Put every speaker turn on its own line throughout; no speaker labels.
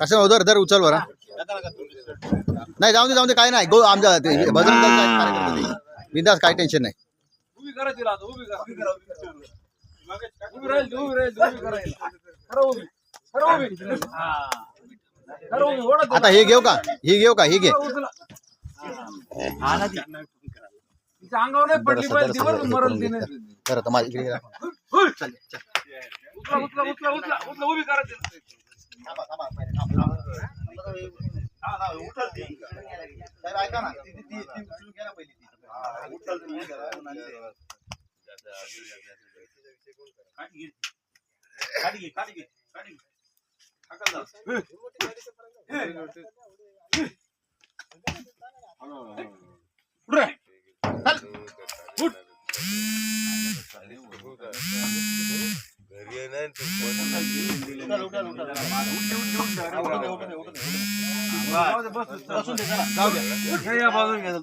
कसं उधर धर उचल बरं. नाही जाऊ दे जाऊ दे काय नाही. गो आमच्या बजरंग दल. बिंदास काय टेन्शन नाही.
उभी करा तिला आता उभी करा उभी राहील उभी राहील उभी करायला खरं उभी खरं उभी खरं उभी ओढा तिला.
आता हे घेऊ का ही घेऊ का ही घे
उचला. तिच्या अंगावर नाही पडली पाहिजे दिवस मरल तिने
तर आता माझ्या इकडे राहा.
उचला उचला उचला उचला उचला उभी करा तिला या बाजून घ्या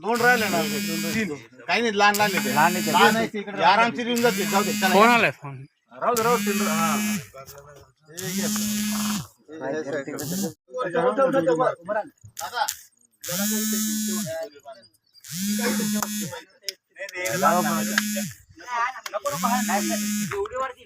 दोन राहिले ना.
काही नाही लहान लहान येते. लहान येते. लहान आहे आरामशीर येऊन जाते. जाऊ दे
फोन आलाय फोन.
राहू दे राहू दे नाही, नाही, नको, नको, नाही, एवढी वरती.